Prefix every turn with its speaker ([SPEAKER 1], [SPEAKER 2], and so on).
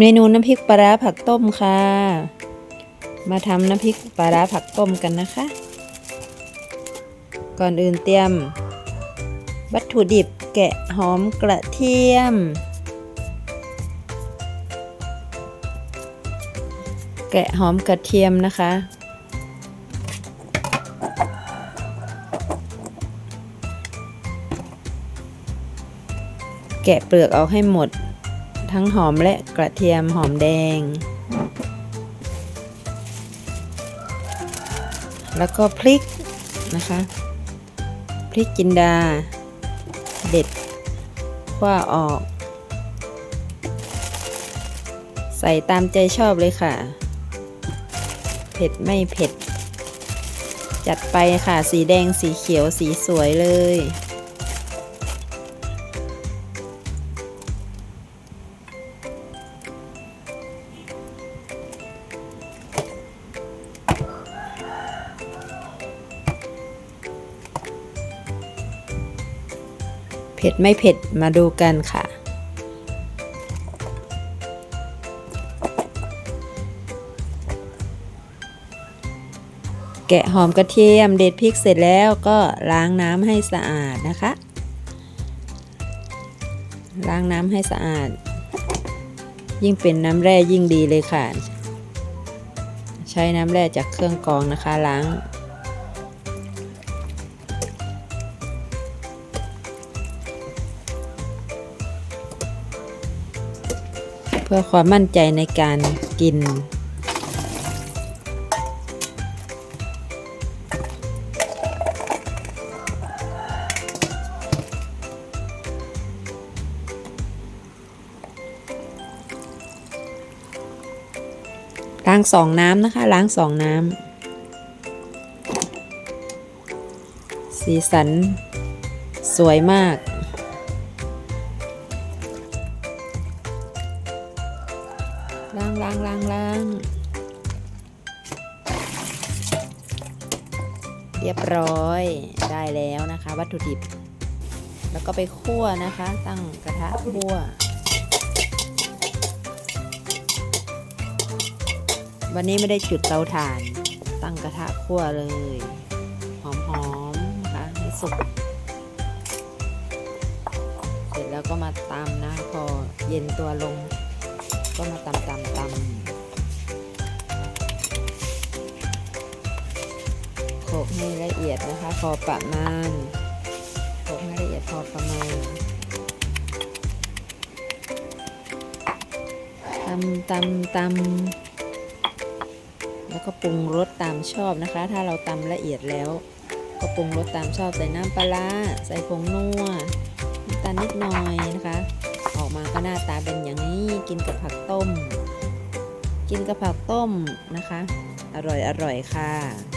[SPEAKER 1] เมนูน้ำพริกปลาร้าผักต้มค่ะ มาทำน้ำพริกปลาร้าผักต้มกันนะคะ ก่อนอื่นเตรียม วัตถุดิบแกะหอมกระเทียม แกะหอมกระเทียมนะคะ แกะเปลือกเอาให้หมด ทั้งหอมและกระเทียมหอมแดง แล้วก็พริกนะคะพริกจินดา เด็ดว่าออก ใส่ตามใจชอบเลยค่ะ เผ็ดไม่เผ็ด จัดไปค่ะสีแดงสีเขียวสีสวยเลย ผ็ดไม่เผ็ดมาดูกันค่ะ แกะหอมกระเทียมเด็ดพริกเสร็จแล้วก็ล้างน้ำให้สะอาดนะคะ ล้างน้ำให้สะอาด ยิ่งเป็นน้ำแร่ยิ่งดีเลยค่ะ ใช้น้ำแร่จากเครื่องกรองนะคะล้าง เพื่อความมั่นใจในการกิน ล้างสองน้ำนะคะ ล้างสองน้ำสีสันสวยมาก ล้างล้างล้างล้างเรียบร้อยได้แล้วนะคะ วัตถุดิบ แล้วก็ไปคั่วนะคะ ตั้งกระทะคั่ววันนี้ไม่ได้จุดเตาถ่าน ตั้งกระทะคั่วเลย หอมๆนะคะให้สุกเสร็จแล้วก็มาตำนะพอเย็นตัวลง ก็มาตำตำตำโขกให้ละเอียดนะคะ พอประมาณโขกให้ละเอียดพอประมาณตำตำตำแล้วก็ปรุงรสตามชอบนะคะ ถ้าเราตำละเอียดแล้ว ก็ปรุงรสตามชอบใส่น้ำปลาใส่ผงนัวน้ำตาลนิดหน่อยนะคะ มาก็หน้าตาเป็นอย่างนี้กินกับผักต้ม กินกับผักต้มนะคะ อร่อยอร่อยค่ะ